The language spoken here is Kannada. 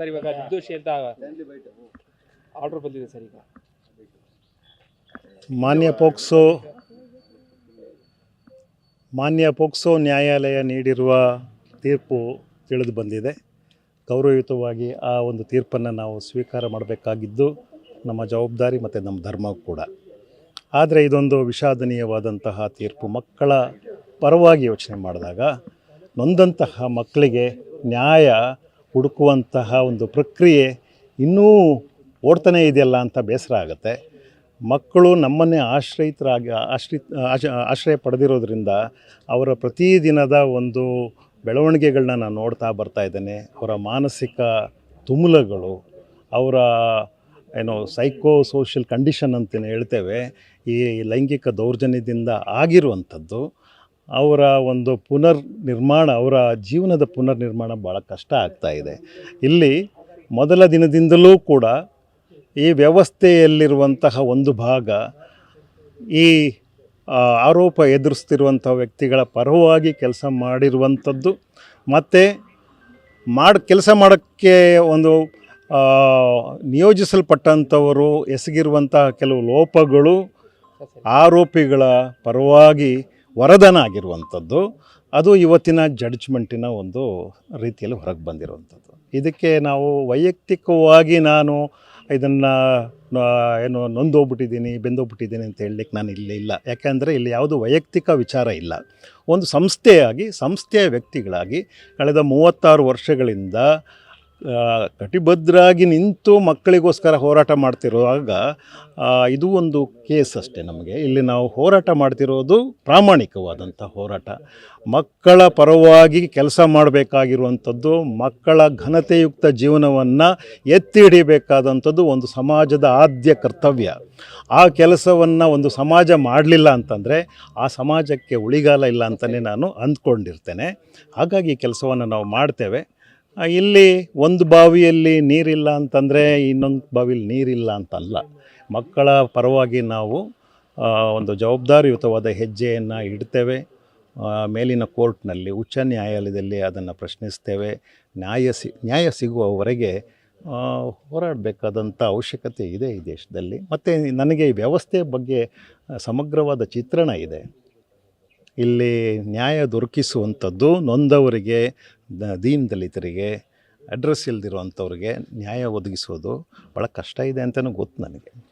ಸರ್ ಇವಾಗ ನಿರ್ದೋಷಿ ಅಂತ ಆರ್ಡರ್ ಬಂದಿದೆ ಸರ್ ಈಗ. ಮಾನ್ಯ ಪೋಕ್ಸೋ ಮಾನ್ಯ ಪೋಕ್ಸೋ ನ್ಯಾಯಾಲಯ ನೀಡಿರುವ ತೀರ್ಪು ತಿಳಿದು ಬಂದಿದೆ. ಗೌರವಯುತವಾಗಿ ಆ ಒಂದು ತೀರ್ಪನ್ನು ನಾವು ಸ್ವೀಕಾರ ಮಾಡಬೇಕಾಗಿದ್ದು ನಮ್ಮ ಜವಾಬ್ದಾರಿ ಮತ್ತು ನಮ್ಮ ಧರ್ಮ ಕೂಡ. ಆದರೆ ಇದೊಂದು ವಿಷಾದನೀಯವಾದಂತಹ ತೀರ್ಪು. ಮಕ್ಕಳ ಪರವಾಗಿ ಯೋಚನೆ ಮಾಡಿದಾಗ ನೊಂದಂತಹ ಮಕ್ಕಳಿಗೆ ನ್ಯಾಯ ಹುಡುಕುವಂತಹ ಒಂದು ಪ್ರಕ್ರಿಯೆ ಇನ್ನೂ ಓಡ್ತಾನೇ ಇದೆಯಲ್ಲ ಅಂತ ಬೇಸರ ಆಗುತ್ತೆ. ಮಕ್ಕಳು ನಮ್ಮನ್ನೇ ಆಶ್ರಯಿತರಾಗಿ ಆಶ್ರಿತ ಆಶ- ಆಶ್ರಯ ಪಡೆದಿರೋದ್ರಿಂದ ಅವರ ಪ್ರತಿದಿನದ ಒಂದು ಬೆಳವಣಿಗೆಗಳನ್ನ ನಾನು ನೋಡ್ತಾ ಬರ್ತಾ ಇದ್ದೇನೆ. ಅವರ ಮಾನಸಿಕ ತುಮುಲಗಳು, ಅವರ ಏನೋ ಸೈಕೋ ಸೋಷಿಯಲ್ ಕಂಡೀಷನ್ ಅಂತಲೇ ಹೇಳ್ತೇವೆ. ಈ ಲೈಂಗಿಕ ದೌರ್ಜನ್ಯದಿಂದ ಆಗಿರುವಂಥದ್ದು ಅವರ ಒಂದು ಪುನರ್ ನಿರ್ಮಾಣ ಅವರ ಜೀವನದ ಪುನರ್ ನಿರ್ಮಾಣ ಭಾಳ ಕಷ್ಟ ಆಗ್ತಾ ಇದೆ. ಇಲ್ಲಿ ಮೊದಲ ದಿನದಿಂದಲೂ ಕೂಡ ಈ ವ್ಯವಸ್ಥೆಯಲ್ಲಿರುವಂತಹ ಒಂದು ಭಾಗ, ಈ ಆರೋಪ ಎದುರಿಸ್ತಿರುವಂಥ ವ್ಯಕ್ತಿಗಳ ಪರವಾಗಿ ಕೆಲಸ ಮಾಡಿರುವಂಥದ್ದು. ಮತ್ತು ಮಾಡಿ, ಕೆಲಸ ಮಾಡೋಕ್ಕೆ ಒಂದು ನಿಯೋಜಿಸಲ್ಪಟ್ಟಂಥವರು ಎಸಗಿರುವಂತಹ ಕೆಲವು ಲೋಪಗಳು, ಆರೋಪಿಗಳ ಪರವಾಗಿ ವರದಾನ ಆಗಿರುವಂಥದ್ದು ಅದು ಇವತ್ತಿನ ಜಡ್ಜ್ಮೆಂಟಿನ ಒಂದು ರೀತಿಯಲ್ಲಿ ಹೊರಗೆ ಬಂದಿರುವಂಥದ್ದು. ಇದಕ್ಕೆ ನಾವು ವೈಯಕ್ತಿಕವಾಗಿ ನಾನು ಇದನ್ನು ಏನು ನೊಂದೋಗ್ಬಿಟ್ಟಿದ್ದೀನಿ, ಬೆಂದೋಗ್ಬಿಟ್ಟಿದ್ದೀನಿ ಅಂತ ಹೇಳಲಿಕ್ಕೆ ನಾನು ಇಲ್ಲಿ ಇಲ್ಲ. ಯಾಕೆಂದರೆ ಇಲ್ಲಿ ಯಾವುದು ವೈಯಕ್ತಿಕ ವಿಚಾರ ಇಲ್ಲ. ಒಂದು ಸಂಸ್ಥೆಯಾಗಿ, ಸಂಸ್ಥೆಯ ವ್ಯಕ್ತಿಗಳಾಗಿ, ಕಳೆದ ಮೂವತ್ತಾರು ವರ್ಷಗಳಿಂದ ಕಟಿಬದ್ಧರಾಗಿ ನಿಂತು ಮಕ್ಕಳಿಗೋಸ್ಕರ ಹೋರಾಟ ಮಾಡ್ತಿರುವಾಗ ಇದು ಒಂದು ಕೇಸ್ ಅಷ್ಟೇ ನಮಗೆ. ಇಲ್ಲಿ ನಾವು ಹೋರಾಟ ಮಾಡ್ತಿರೋದು ಪ್ರಾಮಾಣಿಕವಾದಂಥ ಹೋರಾಟ. ಮಕ್ಕಳ ಪರವಾಗಿ ಕೆಲಸ ಮಾಡಬೇಕಾಗಿರುವಂಥದ್ದು, ಮಕ್ಕಳ ಘನತೆಯುಕ್ತ ಜೀವನವನ್ನು ಎತ್ತಿ ಹಿಡಿಬೇಕಾದಂಥದ್ದು ಒಂದು ಸಮಾಜದ ಆದ್ಯ ಕರ್ತವ್ಯ. ಆ ಕೆಲಸವನ್ನು ಒಂದು ಸಮಾಜ ಮಾಡಲಿಲ್ಲ ಅಂತಂದರೆ, ಆ ಸಮಾಜಕ್ಕೆ ಉಳಿಗಾಲ ಇಲ್ಲ ಅಂತಲೇ ನಾನು ಅಂದ್ಕೊಂಡಿರ್ತೇನೆ. ಹಾಗಾಗಿ ಈ ಕೆಲಸವನ್ನು ನಾವು ಮಾಡ್ತೇವೆ. ಇಲ್ಲಿ ಒಂದು ಬಾವಿಯಲ್ಲಿ ನೀರಿಲ್ಲ ಅಂತಂದರೆ ಇನ್ನೊಂದು ಬಾವಿಯಲ್ಲಿ ನೀರಿಲ್ಲ ಅಂತಲ್ಲ. ಮಕ್ಕಳ ಪರವಾಗಿ ನಾವು ಒಂದು ಜವಾಬ್ದಾರಿಯುತವಾದ ಹೆಜ್ಜೆಯನ್ನು ಇಡ್ತೇವೆ. ಮೇಲಿನ ಕೋರ್ಟ್ನಲ್ಲಿ, ಉಚ್ಚ ನ್ಯಾಯಾಲಯದಲ್ಲಿ ಅದನ್ನು ಪ್ರಶ್ನಿಸ್ತೇವೆ. ನ್ಯಾಯ ಸಿ, ನ್ಯಾಯ ಸಿಗುವವರೆಗೆ ಹೋರಾಡಬೇಕಾದಂಥ ಅವಶ್ಯಕತೆ ಇದೆ ಈ ದೇಶದಲ್ಲಿ. ಮತ್ತು ನನಗೆ ಈ ವ್ಯವಸ್ಥೆ ಬಗ್ಗೆ ಸಮಗ್ರವಾದ ಚಿತ್ರಣ ಇದೆ. ಇಲ್ಲಿ ನ್ಯಾಯ ದೊರಕಿಸುವಂಥದ್ದು ನೊಂದವರಿಗೆ ದೀನ ದಲಿತರಿಗೆ ಅಡ್ರೆಸ್ ಇಲ್ದಿರುವಂಥವ್ರಿಗೆ ನ್ಯಾಯ ಒದಗಿಸೋದು ಭಾಳ ಕಷ್ಟ ಇದೆ ಅಂತಲೂ ಗೊತ್ತು ನನಗೆ.